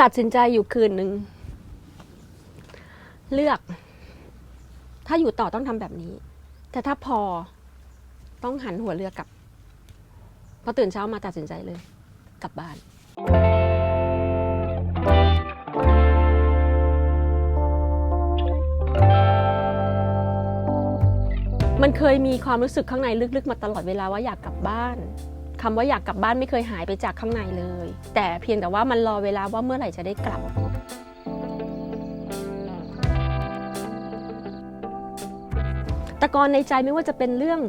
ตัดสินใจอยู่คืนหนึ่ง เลือก ถ้าอยู่ต่อต้องทำแบบนี้ แต่ถ้าพอต้องหันหัวเรือกลับพอตื่นเช้ามาตัดสินใจเลย กลับบ้าน มันเคยมีความรู้สึกข้างในลึกๆ มาตลอดเวลาว่าอยากกลับบ้าน คำว่าอยากกลับบ้านไม่เคยหายไปจากข้างในเลย แต่เพียงแต่ว่ามันรอเวลาว่าเมื่อไหร่จะได้กลับแต่ก่อนในใจไม่ว่าจะเป็นเรื่อง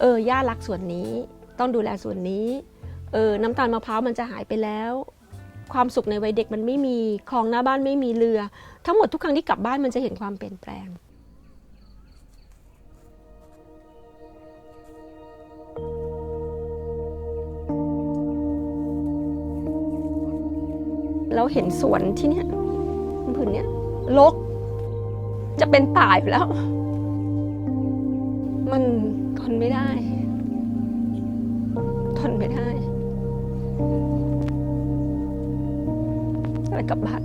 เออย่ารักส่วนนี้ ต้องดูแลส่วนนี้ เออน้ำตาลมะพร้าวมันจะหายไปแล้ว ความสุขในวัยเด็กมันไม่มีคลองหน้าบ้านไม่มีเรือ ทั้งหมดทุกครั้งที่กลับบ้านมันจะเห็นความเปลี่ยนแปลง เราเห็นสวนที่เนี้ยผืนเนี้ยลก จะเป็นป่าอยู่แล้ว มันทนไม่ได้ ทนไม่ได้แล้วกลับบ้าน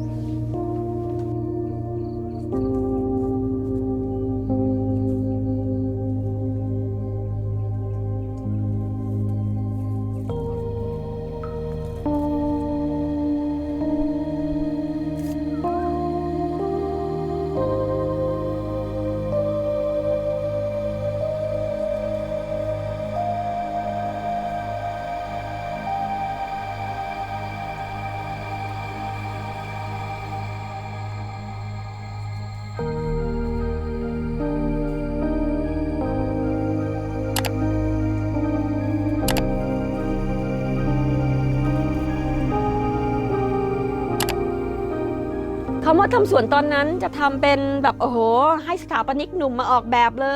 ำว่าทำสวนตอนนั้นจะทำเป็นแบบโอ้โห ให้สถาปนิกหนุ่มมาออกแบบเล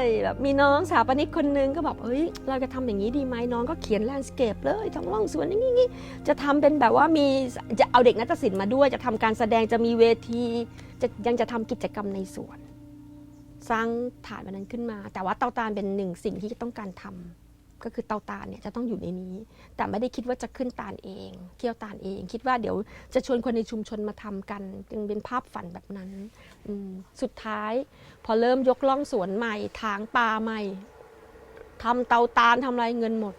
ยแบบมีน้องสถาปนิกคนนึงก็แบบเฮ้ยเราจะทำอย่างนี้ดีไหมน้องก็เขียนแลนด์สเคปเลยทำร่องสวนอย่างนี้จะทำเป็นแบบว่ามีจะเอาเด็กนักศิลป์มาด้วย จะทำการแสดงจะมีเวทีจะยังจะทำกิจกรรมในสวน สร้างฐานแบบนั้นขึ้นมา แต่ว่าเตาตาลเป็นหนึ่งสิ่งที่ต้องการทำ ก็คือเตาตาลเนี่ยจะต้องอยู่ในนี้ แต่ไม่ได้คิดว่าจะขึ้นตาลเองเคี่ยวตาลเอง คิดว่าเดี๋ยวจะชวนคนในชุมชนมาทำกัน จึงเป็นภาพฝันแบบนั้นสุดท้าย พอเริ่มยกล่องสวนใหม่ถางป่าใหม่ทำเตาตาลทำอะไรเงินหมด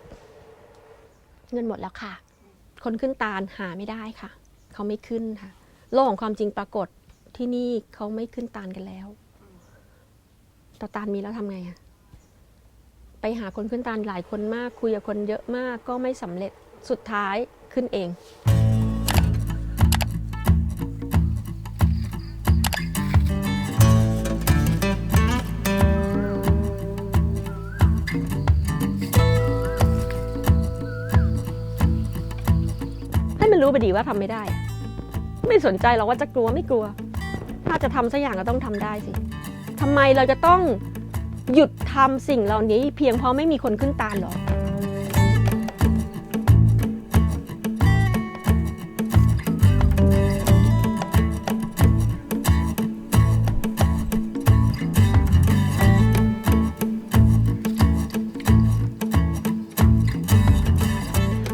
เงินหมดแล้วค่ะ คนขึ้นตาลหาไม่ได้ค่ะ เขาไม่ขึ้นค่ะ โลกของความจริงปรากฏที่นี่เขาไม่ขึ้นตาลกันแล้วเตาตาลมีแล้วทำไงอะ ไปหาคนขึ้นตาลหลายคนมาก คุยกับคนเยอะมากก็ไม่สำเร็จสุดท้ายขึ้นเอง ให้มันรู้ไปดีว่าทำไม่ได้ ไม่สนใจหรอกว่าจะกลัวไม่กลัว ถ้าจะทำสักอย่างก็ต้องทำได้สิทำไมเราจะต้องหยุด ทำสิ่งเหล่านี้เพียงเพราะไม่มีคนขึ้นตาลหรอข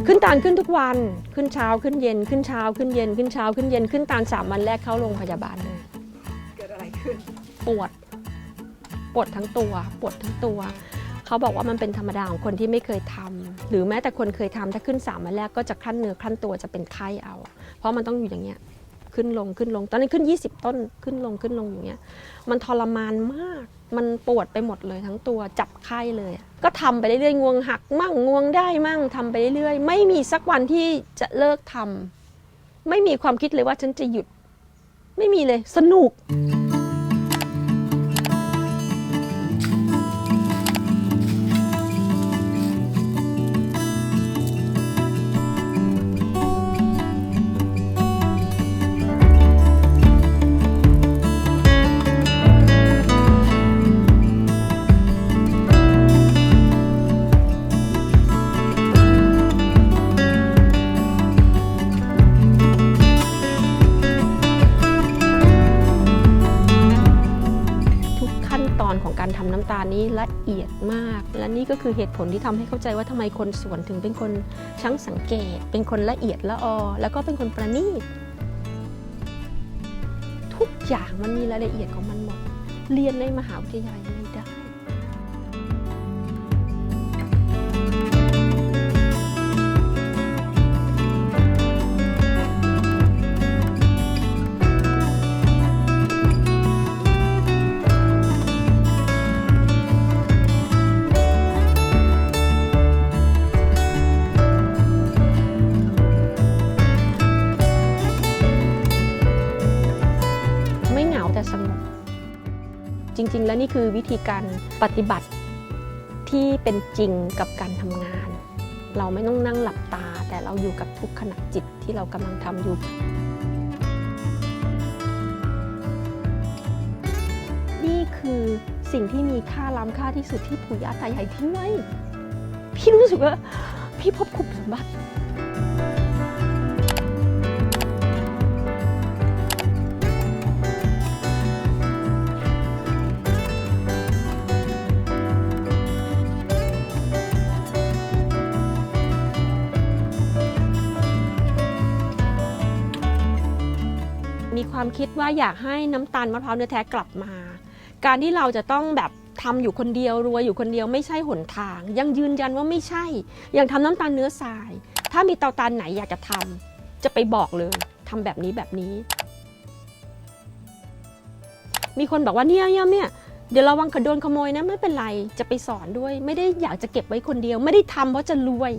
ึ้นตาลขึ้นทุกวัน ขึ้นเช้า ขึ้นเย็น ขึ้นเช้า ขึ้นเย็น ขึ้นเช้า ขึ้นเย็น ขึ้นตาลสามวันแรกเข้าโรงพยาบาลเลย เกิดอะไรขึ้น ปวด ปวดทั้งตัว ปวดทั้งตัว เขาบอกว่ามันเป็นธรรมดาของคนที่ไม่เคยทำหรือแม้แต่คนเคยทำถ้าขึ้นสามวันแรกก็จะคลั่นเนื้อคลั่นตัวจะเป็นไข้เอา เพราะมันต้องอยู่อย่างเงี้ยขึ้นลงขึ้นลง ตอนนั้ขึ้น 20 ต้นขึ้นลงขึ้นลงอย่างเงี้ย มันทรมานมาก มันปวดไปหมดเลยทั้งตัวจับไข้เลย ก็ทำไปเรื่อยๆงวงหัก มั่งงวงได้มั่งทำไปเรื่อยๆไม่มีสักวันที่จะเลิกทำไม่มีความคิดเลยว่าฉันจะหยุด ไม่มีเลยสนุก อนของการทำน้ำตาลนี้ละเอียดมาก และนี่ก็คือเหตุผลที่ทำให้เข้าใจว่าทำไมคนสวนถึงเป็นคนช่างสังเกต เป็นคนละเอียดละออ แล้วก็เป็นคนประณีตทุกอย่างมันมีรายละเอียดของมันหมด เรียนในมหาวิทยาลัย แล้วนี่คือวิธีการปฏิบัติที่เป็นจริงกับการทำงาน เราไม่ต้องนั่งหลับตา แต่เราอยู่กับทุกขณะจิตที่เรากำลังทำอยู่นี่คือสิ่งที่มีค่าล้ำค่าที่สุดที่ปู่ย่าตายายทิ้งไว้ พี่รู้สึกว่าพี่พบขุมสมบัติ ความคิดว่าอยากให้น้ำตาลมะพร้าวเนื้อแท้กลับมา การที่เราจะต้องแบบทำอยู่คนเดียวรวยอยู่คนเดียวไม่ใช่หนทาง ยังยืนยันว่าไม่ใช่ ยังทำน้ำตาลเนื้อทราย ถ้ามีเตาตาลไหนอยากจะทำจะไปบอกเลยทำแบบนี้แบบนี้ มีคนบอกว่าเนี่ยเนี่ยเนี่ยเดี๋ยวระวังขโดนขโมยนะไม่เป็นไรจะไปสอนด้วย ไม่ได้อยากจะเก็บไว้คนเดียว ไม่ได้ทำเพราะจะรวย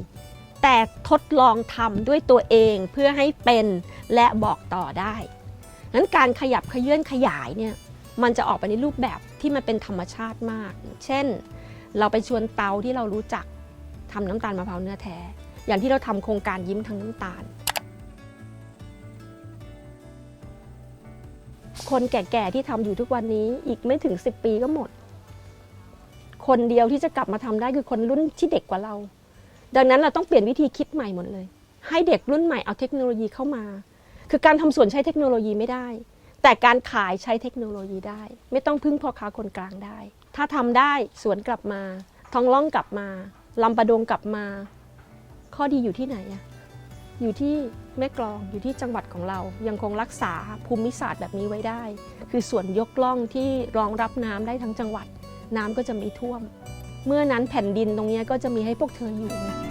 แต่ทดลองทำด้วยตัวเองเพื่อให้เป็นและบอกต่อได้ นั้นการขยับขยื่นขยายเนี่ยมันจะออกไปในรูปแบบที่มันเป็นธรรมชาติมาก เช่น เราไปชวนเตาที่เรารู้จักทำน้ำตาลมะพร้าวเนื้อแท้ อย่างที่เราทำโครงการยิ้มทั้งน้ำตาล คนแก่ๆที่ทำอยู่ทุกวันนี้อีกไม่ถึง 10 ปีก็หมด คนเดียวที่จะกลับมาทำได้คือคนรุ่นที่เด็กกว่าเรา ดังนั้นเราต้องเปลี่ยนวิธีคิดใหม่หมดเลย ให้เด็กรุ่นใหม่เอาเทคโนโลยีเข้ามา คือการทำสวนใช้เทคโนโลยีไม่ได้ แต่การขายใช้เทคโนโลยีได้ ไม่ต้องพึ่งพ่อค้าคนกลางได้ ถ้าทำได้สวนกลับมาทองล่องกลับมาลำปะดงกลับมา ข้อดีอยู่ที่ไหนอะอยู่ที่แม่กลองอยู่ที่จังหวัดของเรา ยังคงรักษาภูมิศาสตร์แบบนี้ไว้ได้ คือส่วนยกล่องที่รองรับน้ำได้ทั้งจังหวัด น้ำก็จะไม่ท่วม เมื่อนั้นแผ่นดินตรงนี้ก็จะมีให้พวกเธออยู่ไง